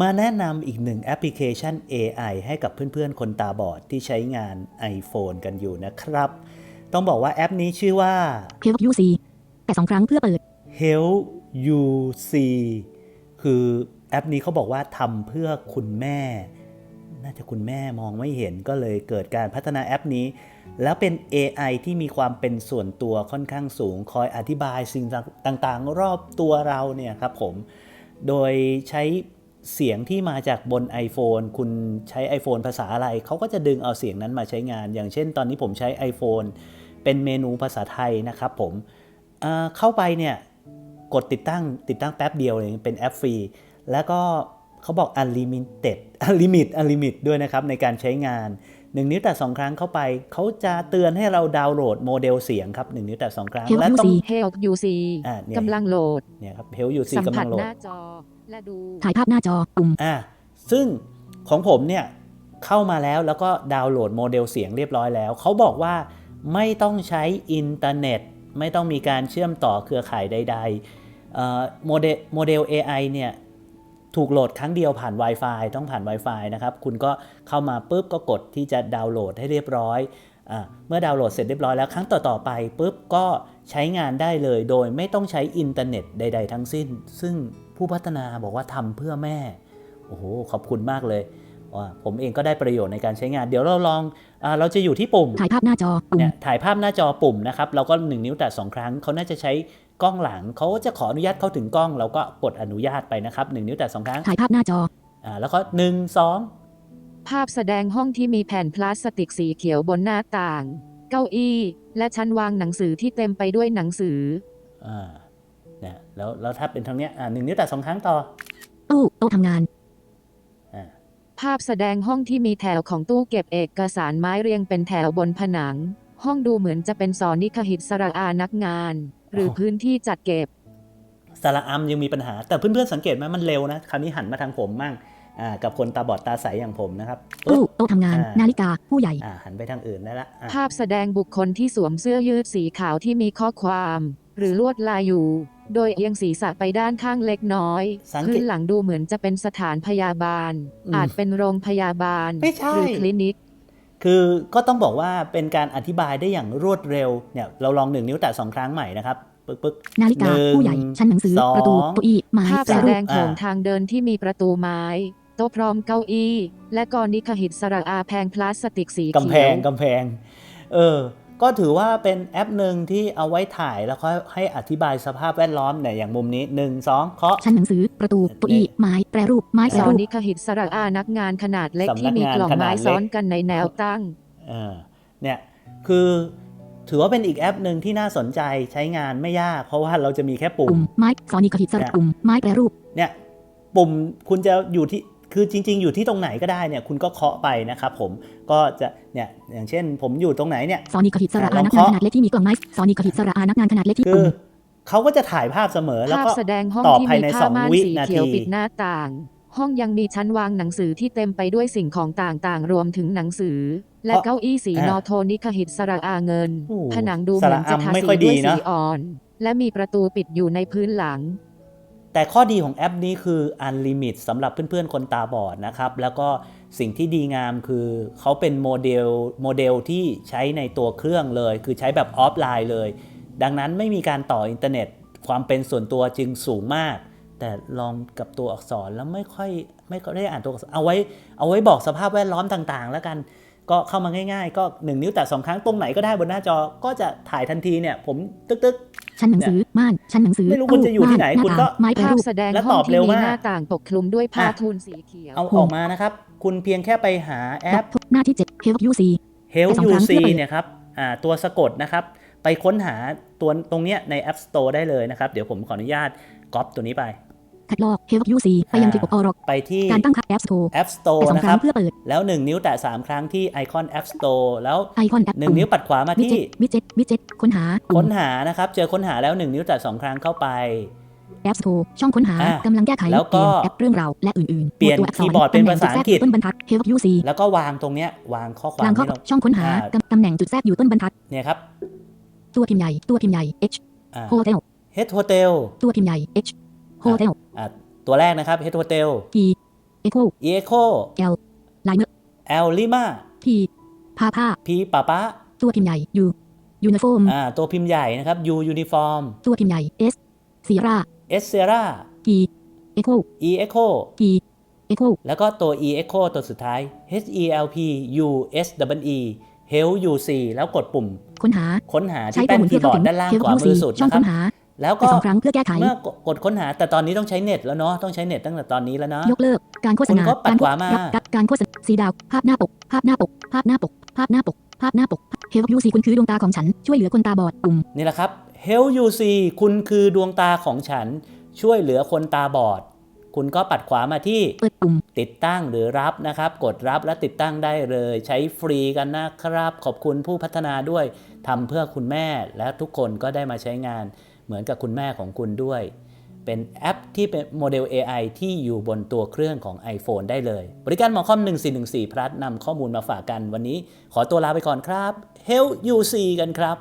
มาแนะนำอีกหนึ่งแอปพลิเคชัน AI ให้กับเพื่อนๆ คนตาบอดที่ใช้งาน iPhone กันอยู่นะครับ ต้องบอกว่าแอปนี้ชื่อว่า Help UC แต่สองครั้งเพื่อเปิด Help UC คือแอปนี้เขาบอกว่าทำเพื่อคุณแม่ น่าจะคุณแม่มองไม่เห็นก็เลยเกิดการพัฒนาแอปนี้ แล้วเป็น AI ที่มีความเป็นส่วนตัวค่อนข้างสูง คอยอธิบายสิ่งต่างๆ รอบตัวเราเนี่ยครับผม โดยใช้ เสียงที่มาจากบน iPhone คุณใช้ iPhone ภาษาอะไร เขาก็จะดึงเอาเสียงนั้นมาใช้งาน อย่างเช่น ตอนนี้ผมใช้ iPhone เป็นเมนูภาษาไทยนะครับผมเเข้าไปเนี่ยกดติดตั้งติดตั้งแป๊บเดียวเลยเป็นแอปฟรี แล้วก็เขาบอก unlimited unlimit unlimit ด้วยนะครับในการใช้งาน 1 นิ้วแต่2ครั้งเข้าไป เขาจะเตือนให้เราดาวน์โหลดโมเดลเสียงครับ 1 นิ้วแต่2ครั้ง Help และต้อง UC Help UC อ่าเนี่ยกำลังโหลดเนี่ยครับ Help UC สัมกำผัลัสงโหลหดน้าจอและดูถ่ายภาพหน้าจอปุ่มอ่าซึ่งของผมเนี่ยเข้ามาแล้วแล้วก็ดาวน์โหลดโมเดลเสียงเรียบร้อยแล้ว เขาบอกว่าไม่ต้องใช้อินเทอร์เน็ต ไม่ต้องมีการเชื่อมต่อเครือข่ายใดๆเอ่อโมเดลโมเดล AI เนี่ย ถูกโหลดครั้งเดียวผ่าน Wi-Fi ต้องผ่าน Wi-Fi นะครับ คุณก็เข้ามาปุ๊บก็กดที่จะดาวน์โหลดให้เรียบร้อยอาเมื่อดาวน์โหลดเสร็จเรียบร้อยแล้วครั้งต่อ ๆ ไปปุ๊บก็ใช้งานได้เลยโดยไม่ต้องใช้อินเทอร์เน็ตใด ๆ ทั้งสิ้น ซึ่งผู้พัฒนาบอกว่าทำเพื่อแม่ โอ้โห ขอบคุณมากเลยว่าผมเองก็ได้ประโยชน์ในการใช้งาน เดี๋ยวเราลองอาเราจะอยู่ที่ปุ่ม ถ่ายภาพหน้าจอปุ่มเนี่ยถ่ายภาพหน้าจอปุ่มนะครับ เราก็ 1 นิ้วแต่2ครั้งเขาน่าจะใช้ กล้องหลังเขาจะขออนุญาตเข้าถึงกล้อง เราก็กดอนุญาตไปนะครับ1นิ้วแต่2ครั้งถ่ายภาพหน้าจออ่าแล้วก็1 2ภาพแสดงห้องที่มีแผ่นพลาสติกสีเขียวบนหน้าต่าง เก้าอี้ และชั้นวางหนังสือที่เต็มไปด้วยหนังสืออ่าเนี่ยแล้วแล้วถ้าเป็นทางเนี้ยอ่าหนึ่งนิ้วแต่2ครั้งต่อตู้โต๊ะทำงานอ่าภาพแสดงห้องที่มีแถวของตู้เก็บเอกสารไม้เรียงเป็นแถวบนผนัง ห้องดูเหมือนจะเป็นสอนนิคหิตสระอานักงาน หรือพื้นที่จัดเก็บสระอัมยังมีปัญหา แต่เพื่อนๆสังเกตไหมมันเร็วนะคราวนี้หันมาทางผมมั่งอ่ากับคนตาบอดตาใสอย่างผมนะครับปุ๊ตู้บโต๊ะทำงานอ่านาฬิกา ผู้ใหญ่อ่าหันไปทางอื่นได้ละอะภาพแสดงบุคคลที่สวมเสื้อยืดสีขาวที่มีข้อความ หรือลวดลายอยู่ โดยเอียงศีรษะไปด้านข้างเล็กน้อยสังเกพื้ตนหลังดูเหมือนจะเป็นสถานพยาบาลอืมอาจเป็นโรงพยาบาลไม่ใช่หรือคลินิก คือก็ต้องบอกว่าเป็นการอธิบายได้อย่างรวดเร็วเนี่ยเราลองหนึ่งนิ้วแต่สองครั้งใหม่นะครับปึ๊กปึ๊กนาฬิกาหนึ่งผู้ใหญ่ชั้นหนังสือสองประตูเก้าอี้ไม้ภาพแปรแสรูดปงโถงทางเดินที่มีประตูไม้โต๊ะพร้อมเก้าอี้ และกรนิคหิตสระอาแพงพลาสติกสีกำแพเขียวงกำแพง เออ ก็ถือว่าเป็นแอปหนึ่งที่เอาไว้ถ่ายแล้วก็ให้อธิบายสภาพแวดล้อมเนี่ยอย่างมุมนี้หนึ่งสองเคาะชั้นหนังสือประตูเก้าอี้ไม้แปรรูปไม้แปสรอนรูปนิคหิตสระอานักงานขนาดเล็กสำนักที่มีงานกล่องขนาไม้ดเล็กซ้อนกันในแนวตั้งเออเนี่ยคือถือว่าเป็นอีกแอปหนึ่งที่น่าสนใจใช้งานไม่ยาก เพราะว่าเราจะมีแค่ปุ่ปุ่มมไม้ซอนิกหิตสระปุ่มไม้แปรรูปเนี่ยปุ่มคุณจะอยู่ที่ คือจริง ๆ อยู่ที่ตรงไหนก็ได้เนี่ยคุณก็เคาะไปนะครับผมก็จะเนี่ยอย่างเช่น ผมอยู่ตรงไหนเนี่ยซอนิกหิตสระอะลอาองนักงานเคาะขนาดเล็กที่มีกล่องไม้ซอนิกหิตสระอานักงานขนาดเล็กที่คือปุ่มเขาก็จะถ่ายภาพเสมอแล้วภาพก็แสดงห้องตอบที่ภายมีในผ้าม่าน2วิสีนาเขียวทีปิดหน้าต่าง ห้องยังมีชั้นวางหนังสือที่เต็มไปด้วยสิ่งของต่างๆ รวมถึงหนังสือ และเก้าอี้สีอะนอโทนิคหิตสระอาเงินโอ้ผนังดูเหมือนจะทาสระอาไม่สีค่อยดีด้วยนะสีอ่อน และมีประตูปิดอยู่ในพื้นหลัง แต่ข้อดีของแอปนี้คือ Unlimit สำหรับเพื่อนๆ คนตาบอดนะครับ แล้วก็สิ่งที่ดีงามคือเขาเป็นโมเดลโมเดลที่ใช้ในตัวเครื่องเลย คือใช้แบบออฟไลน์เลย ดังนั้นไม่มีการต่ออินเทอร์เน็ต ความเป็นส่วนตัวจึงสูงมาก แต่ลองกับตัวอักษรแล้วไม่ค่อยไม่ได้อ่านตัวอักษรเอาไว้เอาไว้บอกสภาพแวดล้อมต่างๆ แล้วกัน ก็เข้ามาง่ายๆ ก็ 1 นิ้วแต่2ครั้งตรงไหนก็ได้บนหน้าจอก็จะถ่ายทันทีเนี่ยผมตึกชั้นหนังสือม่านชั้นหนังสือไม่รู้คุณจะอยู่ที่ไหนตู้คุณก็าต่างไม้แปรภาพรูปแสดงและห้ตอองบที่เร็วมีมากหน้าต่างปกคลุมด้วยผ้าอะทูนสีเขียวๆเอาออกมานะครับ คุณเพียงแค่ไปหาแอป หน้าที่7 Help UC Help แต่สองครั้ง UC เพื่อเปิดเนี่ยครับอ่าตัวสะกดนะครับ ไปค้นหาตัวตรงเนี้ยใน App Store ได้เลยนะครับ เดี๋ยวผมขออนุญาตก๊อปตัวนี้ไป คัดลอก Help UC ไปยังระบบออรกไปที่การตั้งค่า App Store App Store แต่สองนะคครั้รังบเพื่อเปิดแล้ว 1 นิ้วแตะ3 ครั้งที่ไอคอน App Store แล้วไอคอนแอป1นิ้วปัดขวามาวิที่เจ็ตวิเจ็ตวิเจ็ตค้นหาปุ่ค้มนหานะครับเจอค้นหาแล้ว 1 นิ้วแตะ2ครั้งเข้าไป App Store ช่องค้นหาอะกำลังแก้ไขแล้วก็เกมแอปเรื่องราวและอื่นๆ เปลี่ยนหมวดตัวอักษคีย์บอร์ดเป็นภาษาอังกฤษตำแหน่จุดแทรกอยู่ต้นบรรทัด Help UC แล้วก็วางตรงเนี้ยวางข้อความกลางข้อที่เราช่องค้นหาอ่าตำตำแหน่งจุดแทรกอยู่ต้นบรรทัดเนี่ยครับตัวพิมพ์ใหญ่ตัวพิมพ์ใหญ่ H อ่า Hotel Head Hotel ตัวพิมพ์ใหญ่ H Hotel อ่าตัวแรกนะครับ Head Hotel Key Echo E Echo L Liner L Lima P พาพา P ปะปะตัวพิมพ์ใหญ่ U Uniform อ่าตัวพิมพ์ใหญ่นะครับ U Uniform ตัวพิมพ์ใหญ่ S Sierra S Sierra G Echo E Echo G Echo แล้วก็ตัว E Echo ตัวสุดท้าย H E L P U S W E Help U C แล้วกดปุ่ม ค้นหา ค้นหาใช้ที่ตัวแป้นหมุนคีเพื่อย์บเข้าอร์ดถึงด้านล่าง Help ขวา U มือ C สุดช่องนะครัค้บนหา แล้วแต่ก็สองครั้งเพื่อแก้ไขเมื่อกดค้นหาแต่ตอนนี้ต้องใช้เน็ตแล้วเนาะต้องใช้เน็ตตั้งแต่ตอนนี้แล้วเนาะยกเลิกการโฆษณาคุณก็ปัดการขวามารับการโฆษณาสีดาว ภาพหน้าปก ภาพหน้าปก ภาพหน้าปก ภาพหน้าปก ภาพหน้าปก Help You See คุณคือดวงตาของฉันช่วยเหลือคนตาบอดปุ่มนี่แหละครับ Help You See คุณคือดวงตาของฉัน ช่วยเหลือคนตาบอด คุณก็ปัดขวามาที่เปิดปุ่มติดตั้งหรือรับนะครับ กดรับและติดตั้งได้เลย ใช้ฟรีกันนะครับ ขอบคุณผู้พัฒนาด้วยทำเพื่อคุณแม่และทุกคนก็ได้มาใช้งาน เหมือนกับคุณแม่ของคุณด้วย เป็นแอปที่เป็นโมเดล AI ที่อยู่บนตัวเครื่องของ iPhone ได้เลย บริการหมอคอม 1414 พลัสนำข้อมูลมาฝากกันวันนี้ ขอตัวลาไปก่อนครับ Help You See กันครับ